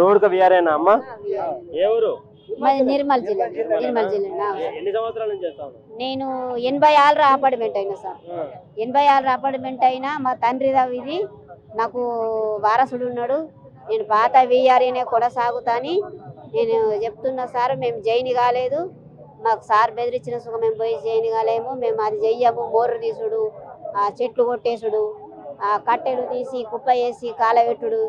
నువ్వుడుక విఆర్ఏనా అమ్మ? ఏ ఊరు? మాది నిర్మల్ జిల్లా నిర్మల్ జిల్లా ఎన్ని సంవత్సరాల నుంచి చేస్తావు? నేను ఎనభై ఆరు అపార్ట్మెంట్ అయినా సార్. ఎనభై ఆరు అపార్ట్మెంట్ అయినా మా తండ్రి ఇది నాకు వారసుడు ఉన్నాడు. నేను పాత వీఆర్ఏనే కొనసాగుతాని. నేను చెప్తున్నా సార్ మేము జైని కాలేదు. మాకు సార్ బెదిరించిన సుఖం మేము పోయి జైని కాలేము. మేము అది చెయ్యము. మోర్రు తీసుడు ఆ చెట్లు కొట్టేసుడు ఆ కట్టెలు తీసి కుప్ప వేసి కాలబెట్టుడు.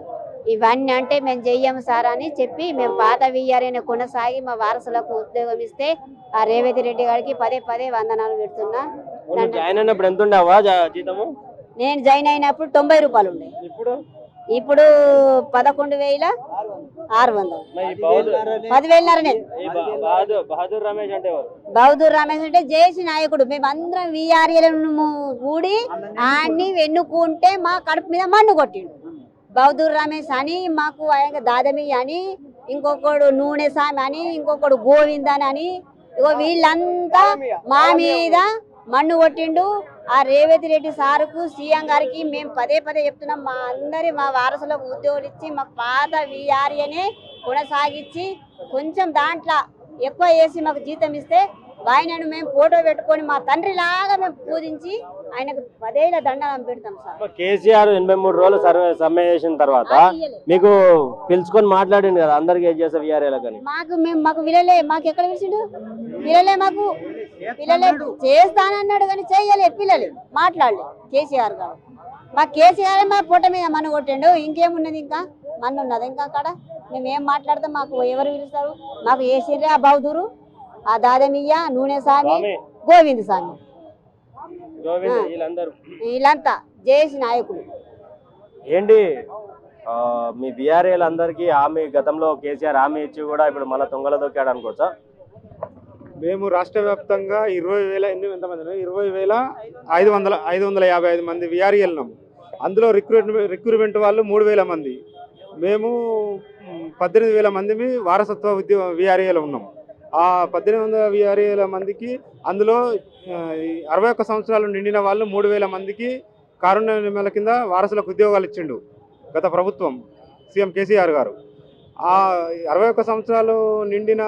ఇవన్నీ అంటే మేము చెయ్యము సార్ అని చెప్పి మేము పాత వీఆర్ఏనే కొనసాగి మా వారసులకు ఉద్యోగం ఇస్తే ఆ రేవంత్ రెడ్డి గారికి పదే పదే వందనాలు పెడుతున్నా. నువ్వు జాయిన్ అయినప్పుడు ఎంత ఉండేవా జా- జీతము? నేను జాయిన్ అయినప్పుడు తొంభై రూపాయలు ఉండే. ఇప్పుడు? ఇప్పుడు పదకొండు వేల ఆరు వందలు. పదివేలన్నరనే. బహదూర్ రమేష్ అంటే జేసి నాయకుడు. మేమందరం వీఆర్ఏలను కూడి ఆయన్ని ఎన్నుకుంటే మా కడుపు మీద మన్ను కొట్టిండు. బౌద్ధూర్ రమేష్ అని మాకు ఆయన దాదమి అని ఇంకొకడు నూనె స్వామి అని ఇంకొకడు గోవిందన్ అని ఇగో వీళ్ళంతా మా మీద మన్ను కొట్టిండు. ఆ రేవంత్ రెడ్డి సారుకు సీఎం గారికి మేము పదే పదే చెప్తున్నాం. మా అందరి మా వారసులకు ఉద్యోగులు ఇచ్చి మా పాత వీఆర్ఏనే కొనసాగించి కొంచెం దాంట్లో ఎక్కువ వేసి మాకు జీతం ఇస్తే ఆయనను మేము ఫోటో పెట్టుకొని మా తండ్రి లాగా మేము పూజించి ఆయనకు పదేళ్ళ దండం పెడతాం సార్. కేసీఆర్ ఎనభై మూడు రోజులు సర్వే సమ్మె చేసిన తర్వాత. మీకు పిలుచుకొని మాట్లాడింది కదా అందరికి ఏం చేసే విఆర్ఏలకు అని మాకు మేము మాకు వినలే మాకు ఎక్కడ పిలిచిండు? పిల్లలే మాకు. పిల్లలే చేస్తానన్నాడు కానీ చేయలే పిల్లలే మాట్లాడలే కేసీఆర్ గారు. మా కేసీఆర్ మా పొట్ట మీద మన్ను కొట్టిండు ఇంకేమున్నది ఇంకా? మన్ను ఉన్నది ఇంకా అక్కడ మేము ఏం మాట్లాడతాం మాకు ఎవరు పిలుస్తారు? మాకు వేసిర్రే ఆ బౌదూరు ఆ దాదమియ్య నూనె స్వామి. గోవింద్ స్వామి వీళ్ళంతా జేసి నాయకులు. ఏంటి? ఆ, మీ బీఆర్ఏలు అందరికీ హామీ గతంలో కేసీఆర్ హామీ ఇచ్చి కూడా ఇప్పుడు మళ్ళీ తుంగల దొక్కాడు అనుకోవచ్చా? మేము రాష్ట్ర వ్యాప్తంగా ఇరవై వేల ఎన్ని ఎంతమంది? ఇరవై వేల ఐదు వందల ఐదు వందల యాభై ఐదు మంది విఆర్ఈ ఉన్నాము అందులో రిక్రూట్మెంట్ రిక్రూట్మెంట్ వాళ్ళు మూడు వేల మంది. మేము పద్దెనిమిది వేల మంది వారసత్వ ఉద్యోగ విఆర్ఏలో ఉన్నాం. ఆ పద్దెనిమిది వందల వేల మందికి అందులో ఈ అరవై ఒక్క సంవత్సరాలు నిండిన వాళ్ళు మూడు వేల మందికి కారుణ్య నిర్మల కింద వారసులకు ఉద్యోగాలు ఇచ్చిండు గత ప్రభుత్వం సీఎం కేసీఆర్ గారు. ఆ అరవై ఒక్క సంవత్సరాలు నిండిన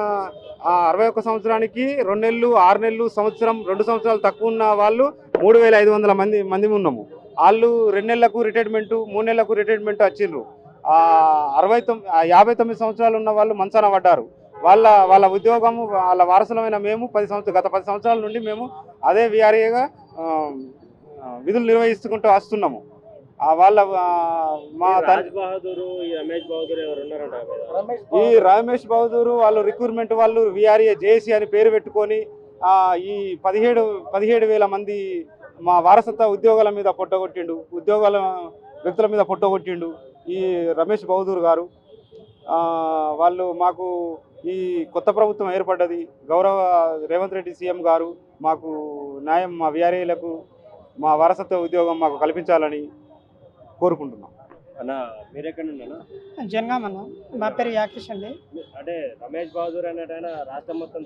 ఆ అరవై ఒక్క సంవత్సరానికి రెండు నెలలు ఆరు నెలలు సంవత్సరం రెండు సంవత్సరాలు తక్కువ ఉన్న వాళ్ళు మూడు వేల ఐదు వందల మంది మంది ఉన్నాము. వాళ్ళు రెండు నెలలకు రిటైర్మెంటు మూడు నెలలకు రిటైర్మెంట్ వచ్చిండ్రు. ఆ అరవై తొమ్మిది యాభై తొమ్మిది సంవత్సరాలు ఉన్న వాళ్ళు మంచాన పడ్డారు. వాళ్ళ వాళ్ళ ఉద్యోగము వాళ్ళ వారసులమైన మేము పది సంవత్సరాలు గత పది సంవత్సరాల నుండి మేము అదే విఆర్ఏగా విధులు నిర్వహిస్తుకుంటూ వస్తున్నాము. ఆ వాళ్ళ మా ఈ రమేష్ బహదూర్ వాళ్ళు రిక్రూట్మెంట్ వాళ్ళు విఆర్ఏ జేసీ అని పేరు పెట్టుకొని ఆ, ఈ పదిహేడు పదిహేడు వేల మంది మా వారసత్వ ఉద్యోగాల మీద పొట్టగొట్టిండు ఉద్యోగాల వ్యక్తుల మీద పొట్టగొట్టిండు ఈ రమేష్ బహదూర్ గారు. ఆ, వాళ్ళు మాకు ఈ కొత్త ప్రభుత్వం ఏర్పడ్డది. గౌరవ రేవంత్ రెడ్డి సీఎం గారు మాకు న్యాయం మా విఆర్ఏలకు మా వారసత్వ ఉద్యోగం మాకు కల్పించాలని కోరుకుంటున్నాం. అన్న మీరెక్కడ ఉన్నానా జనగామన్న. మా పేరు యాకేష్ అండి. అంటే రమేష్ బహదూర్ రాష్ట్రం మొత్తం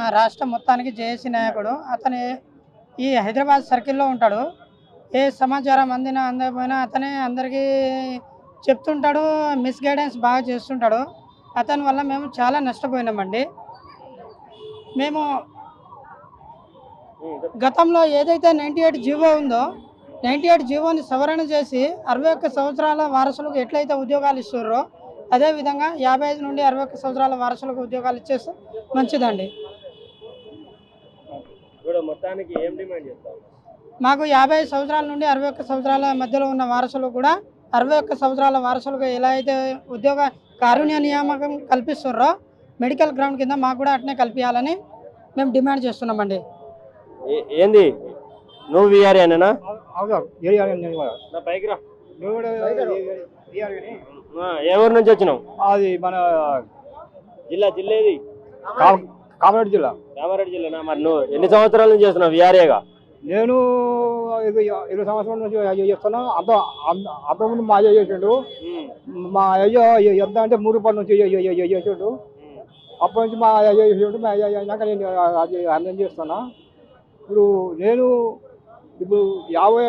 ఆ రాష్ట్రం మొత్తానికి జేఏసీ నాయకుడు. అతని ఈ హైదరాబాద్ సర్కిల్లో ఉంటాడు. ఏ సమాచారం అందినా అందకపోయినా అతనే అందరికీ చెప్తుంటాడు మిస్గైడెన్స్ బాగా చేస్తుంటాడు. అతని వల్ల మేము చాలా నష్టపోయినామండి మేము. గతంలో ఏదైతే నైంటీ ఎయిట్ జీవో ఉందో నైంటీ ఎయిట్ జీవోని సవరణ చేసి అరవై ఒక్క సంవత్సరాల వారసులకు ఎట్లయితే ఉద్యోగాలు ఇస్తున్నారో అదేవిధంగా యాభై ఐదు నుండి అరవై ఒక్క సంవత్సరాల వారసులకు ఉద్యోగాలు ఇచ్చేస్తే మంచిదండి మాకు యాభై సంవత్సరాల నుండి అరవై ఒక్క సంవత్సరాల మధ్యలో ఉన్న వారసులు కూడా అరవై ఒక్క సంవత్సరాల వారసులకు ఎలా అయితే ఉద్యోగ కారుణ్య నియామకం కల్పిస్తున్నారో మెడికల్ గ్రౌండ్ కింద మాకు కూడా అట్నే కల్పించాలని మేము డిమాండ్ చేస్తున్నామండి. ఏ- ఏంది? నువ్వు విఆర్ఏనా అవునా నా పైకి రా. ఆ, ఏ ఊరు నుంచి వచ్చినావు? అది మన జిల్లా జిల్లా ఏది కామారెడ్డి జిల్లా. కామారెడ్డి జిల్లానా? మరి నువ్వు ఎన్ని సంవత్సరాల నుంచి చేస్తున్నావు విఆర్ఏగా నేను ఇరవై ఇరవై సంవత్సరాల నుంచి చేస్తున్నా అంత అంత- అంతకుముందు మా అయ్య చేసిండు. మా అయ్య ఎంత అంటే మూడు రూపాయల నుంచి చేసిండు అప్పటి నుంచి మా అయ్య చేసిండు మా అయ్య అయినాక నేను అది అర్థం చేస్తున్నా ఇప్పుడు నేను ఇప్పుడు యాభై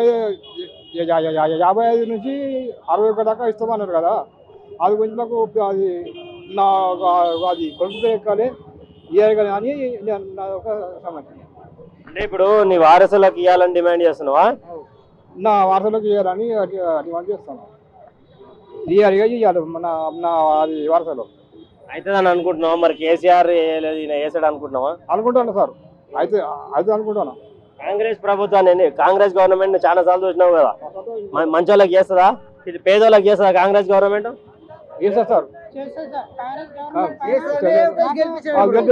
యాభై ఐదు నుంచి అరవై ఒకటి దాకా ఇస్తామన్నారు కదా అది కొంచెం నాకు అది నా అది కొడుకు ఎక్కాలి ఇయ్యాలి అని నేను నా ఒక సమస్య అంటే ఇప్పుడు నీ వారసులకు ఇవ్వాలని డిమాండ్ చేస్తున్నావా నా వారసులకు ఇవ్వాలని డిమాండ్ చేస్తాను ఇయ్యాలిగా ఇవ్వాలి మన నా అది వారసులు. అవుతుందని అనుకుంటున్నావా? మరి కేసీఆర్ వేసాడు అనుకుంటున్నావా? అనుకుంటాను సార్. అయితే అయితే అనుకుంటాను. కాంగ్రెస్ ప్రభుత్వాన్ని కాంగ్రెస్ గవర్నమెంట్ చాలా సార్లు చూసినావు కదా. మంచోళ్ళకి చేస్తుందా? ఇది పేదోళ్ళకి చేస్తుందా కాంగ్రెస్ గవర్నమెంట్? చేస్తే సార్.